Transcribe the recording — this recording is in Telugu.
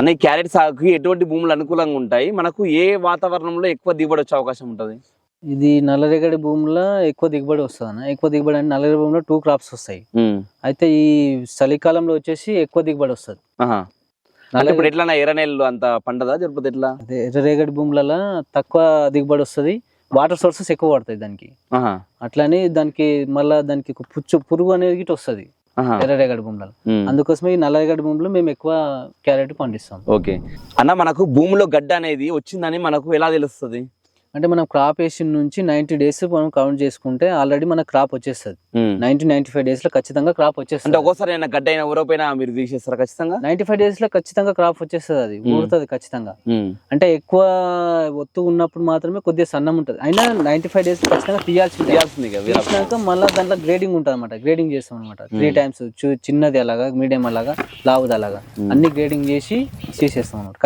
అనే క్యారెట్ సాగుకి ఎటువంటి భూములు అనుకూలంగా ఉంటాయి? మనకు ఏ వాతావరణంలో ఎక్కువ దిగుబడి వచ్చే అవకాశం ఉంటుంది? ఇది నల్లరేగడి భూమిలో ఎక్కువ దిగుబడి వస్తుంది అన్న ఎక్కువ దిగుబడి అంటే నల్లరేగడి భూమిలో టూ క్రాప్స్ వస్తాయి. అయితే ఈ చలికాలంలో వచ్చేసి ఎక్కువ దిగుబడి వస్తుంది. ఇప్పుడు ఎట్లా ఎర్ర నెలలు అంత పండదా జరిపోతే ఎట్లా? అదే ఎర్రరేగడి భూములలో తక్కువ దిగుబడి వస్తుంది. వాటర్ సోర్సెస్ ఎక్కువ పడతాయి దానికి. అట్లని దానికి మళ్ళా దానికి పుచ్చు పురుగు అనేది వస్తుంది. ఎర్రరేగడి భూములలో. అందుకోసమే ఈ నల్లరేగడి భూమిలో మేము ఎక్కువ క్యారెట్ పండిస్తాం. ఓకే. అన్న మనకు భూమిలో గడ్డ అనేది వచ్చిందని మనకు ఎలా తెలుస్తుంది? అంటే మనం క్రాప్ వేసిన నుంచి నైన్టీ డేస్ మనం కౌంట్ చేసుకుంటే ఆల్రెడీ మన క్రాప్ వచ్చేస్తుంది. నైన్టీ నైన్టీ ఫైవ్ డేస్లో ఖచ్చితంగా క్రాప్ వచ్చేస్తుంది. ఒక్కోసారి అయినా గడ్డ అయినా ఊరపోయినా మీరు తీసేస్తారా ఖచ్చితంగా? నైన్టీ ఫైవ్ డేస్లో ఖచ్చితంగా క్రాప్ వచ్చేస్తుంది అది Hmm. ఊరుతుంది ఖచ్చితంగా. ఉమ్. అంటే ఎక్కువ ఒత్తు ఉన్నప్పుడు మాత్రమే కొద్దిగా సన్నం ఉంటుంది. అయినా నైన్టీ ఫైవ్ డేస్ ఖచ్చితంగా తీయాల్సి తీయాల్సింది తీసినాక మళ్ళీ దాంట్లో గ్రేడింగ్ ఉంటుంది అనమాట గ్రేడింగ్ చేస్తాం అనమాట త్రీ టైమ్స్ చిన్నది అలాగా మీడియం అలాగా లావుది అలాగా. Hmm. అన్ని గ్రేడింగ్ చేసి తీసేస్తాం అనమాట